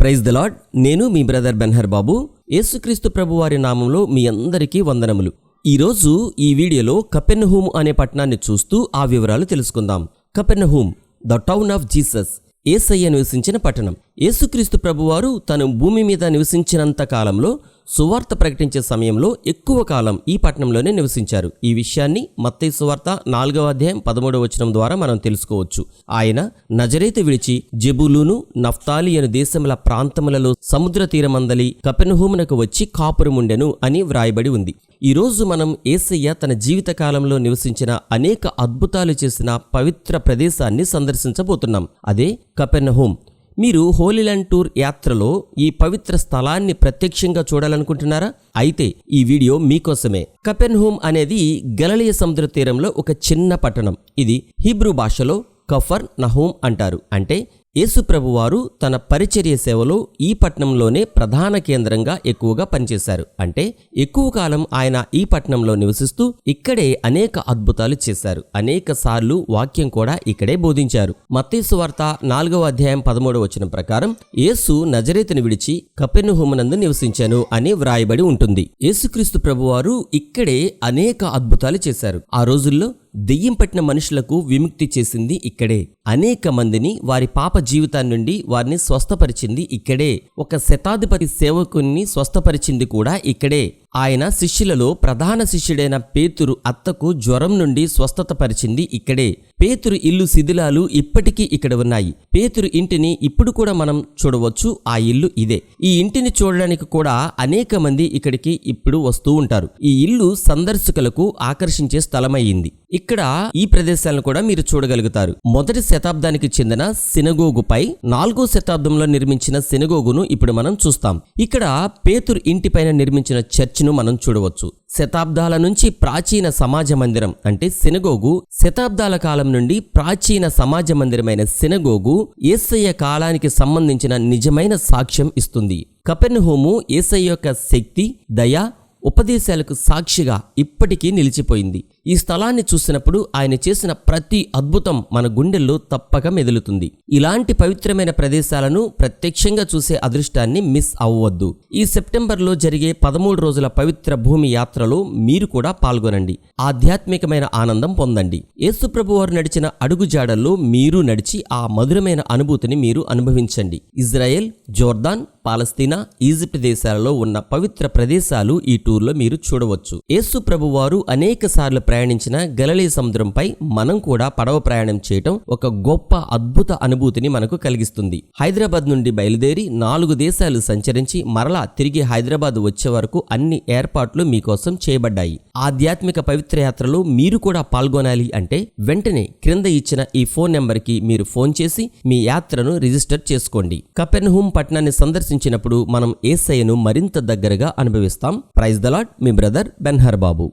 Praise the lord నేను మీ brother Benhur బాబు. యేసుక్రీస్తు ప్రభు వారి నామంలో మీ అందరికీ వందనములు. ఈరోజు ఈ వీడియోలో కపెన్హూమ్ అనే పట్టణాన్ని చూస్తూ ఆ వివరాలు తెలుసుకుందాం. Capernaum the town of Jesus. ఏసయ్య నివసించిన పట్టణం. యేసుక్రీస్తు ప్రభువారు తను భూమి మీద నివసించినంత కాలంలో సువార్త ప్రకటించే సమయంలో ఎక్కువ కాలం ఈ పట్టణంలోనే నివసించారు. ఈ విషయాన్ని మత్తయ్య సువార్త నాలుగవ అధ్యాయం పదమూడవ వచనం ద్వారా మనం తెలుసుకోవచ్చు. ఆయన నజరేత విడిచి జెబులును నఫ్తాలి అను దేశముల ప్రాంతములలో సముద్ర తీరమందలి కపెర్నహూమునకు వచ్చి కాపురముండెను అని వ్రాయబడి ఉంది. ఈరోజు మనం ఏసయ్య తన జీవితకాలంలో నివసించిన అనేక అద్భుతాలు చేసిన పవిత్ర ప్రదేశాన్ని సందర్శించబోతున్నాం. అదే కపెన్హోమ్ మీరు హోలీలాండ్ టూర్ యాత్రలో ఈ పవిత్ర స్థలాన్ని ప్రత్యక్షంగా చూడాలనుకుంటున్నారా? అయితే ఈ వీడియో మీకోసమే. కపెన్హోమ్ అనేది గలలియ సముద్ర తీరంలో ఒక చిన్న పట్టణం. ఇది హీబ్రూ భాషలో కఫర్ నహోమ్ అంటారు. అంటే యేసుప్రభువారు తన పరిచర్య సేవలో ఈ పట్టణంలోనే ప్రధాన కేంద్రంగా ఎక్కువగా పనిచేశారు. అంటే ఎక్కువ కాలం ఆయన ఈ పట్టణంలో నివసిస్తూ ఇక్కడే అనేక అద్భుతాలు చేశారు. అనేక సార్లు వాక్యం కూడా ఇక్కడే బోధించారు. మత్తీసు వార్త నాలుగవ అధ్యాయం పదమూడవ వచనం ప్రకారం యేసు నజరేతుని విడిచి కపెనుహుమనందు నివసించాను అని వ్రాయబడి ఉంటుంది. యేసుక్రీస్తు ప్రభువారు ఇక్కడే అనేక అద్భుతాలు చేశారు. ఆ రోజుల్లో దెయ్యం పట్టిన మనుషులకు విముక్తి చేసింది ఇక్కడే. అనేక మందిని వారి పాప జీవితాన్ని నుండి వారిని స్వస్థపరిచింది ఇక్కడే. ఒక శతాధిపతి సేవకుని స్వస్థపరిచింది కూడా ఇక్కడే. ఆయన శిష్యులలో ప్రధాన శిష్యుడైన పేతురు అత్తకు జ్వరం నుండి స్వస్థత పరిచింది ఇక్కడే. పేతురు ఇల్లు శిథిలాలు ఇప్పటికీ ఇక్కడ ఉన్నాయి. పేతురు ఇంటిని ఇప్పుడు కూడా మనం చూడవచ్చు. ఆ ఇల్లు ఇదే. ఈ ఇంటిని చూడడానికి కూడా అనేక మంది ఇక్కడికి ఇప్పుడు వస్తూ ఉంటారు. ఈ ఇల్లు సందర్శకులకు ఆకర్షించే స్థలమయ్యింది. ఇక్కడ ఈ ప్రదేశాలను కూడా మీరు చూడగలుగుతారు. మొదటి శతాబ్దానికి చెందిన సినగోగుపై నాలుగో శతాబ్దంలో నిర్మించిన సినగోగును ఇప్పుడు మనం చూస్తాం. ఇక్కడ పేతురు ఇంటిపైన నిర్మించిన చర్చ్ను మనం చూడవచ్చు. శతాబ్దాల నుంచి ప్రాచీన సమాజ మందిరం అంటే సినగోగు. శతాబ్దాల కాలం నుండి ప్రాచీన సమాజ మందిరమైన సినగోగు ఏసయ్య కాలానికి సంబంధించిన నిజమైన సాక్ష్యం ఇస్తుంది. కపెన్హోము ఏసయ్య యొక్క శక్తి దయ ఉపదేశాలకు సాక్షిగా ఇప్పటికీ నిలిచిపోయింది. ఈ స్థలాన్ని చూసినప్పుడు ఆయన చేసిన ప్రతి అద్భుతం మన గుండెల్లో తప్పక మెదులుతుంది. ఇలాంటి పవిత్రమైన ప్రదేశాలను ప్రత్యక్షంగా చూసే అదృష్టాన్ని మిస్ అవ్వవద్దు. ఈ సెప్టెంబర్లో జరిగే పదమూడు రోజుల పవిత్ర భూమి యాత్రలో మీరు కూడా పాల్గొనండి. ఆధ్యాత్మికమైన ఆనందం పొందండి. యేసుప్రభు వారు నడిచిన అడుగుజాడల్లో మీరు నడిచి ఆ మధురమైన అనుభూతిని మీరు అనుభవించండి. ఇజ్రాయెల్ జోర్దాన్ పాలస్తీనా ఈజిప్ట్ దేశాలలో ఉన్న పవిత్ర ప్రదేశాలు ఈ టూర్లో మీరు చూడవచ్చు. యేసు ప్రభువారు అనేక సార్లు ప్రయాణించిన గలలీ సముద్రంపై మనం కూడా పడవ ప్రయాణం చేయటం ఒక గొప్ప అద్భుత అనుభూతిని మనకు కలిగిస్తుంది. హైదరాబాద్ నుండి బయలుదేరి నాలుగు దేశాలు సంచరించి మరలా తిరిగి హైదరాబాద్ వచ్చే వరకు అన్ని ఏర్పాట్లు మీకోసం చేయబడ్డాయి. ఆధ్యాత్మిక పవిత్ర యాత్రలో మీరు కూడా పాల్గొనాలి అంటే వెంటనే క్రింద ఇచ్చిన ఈ ఫోన్ నెంబర్కి మీరు ఫోన్ చేసి మీ యాత్రను రిజిస్టర్ చేసుకోండి. కపెర్నహూమ్ పట్టణాన్ని సందర్శించినప్పుడు మనం ఏసయ్యను మరింత దగ్గరగా అనుభవిస్తాం. ప్రైజ్ దలాట్ మీ బ్రదర్ బెన్హర్ బాబు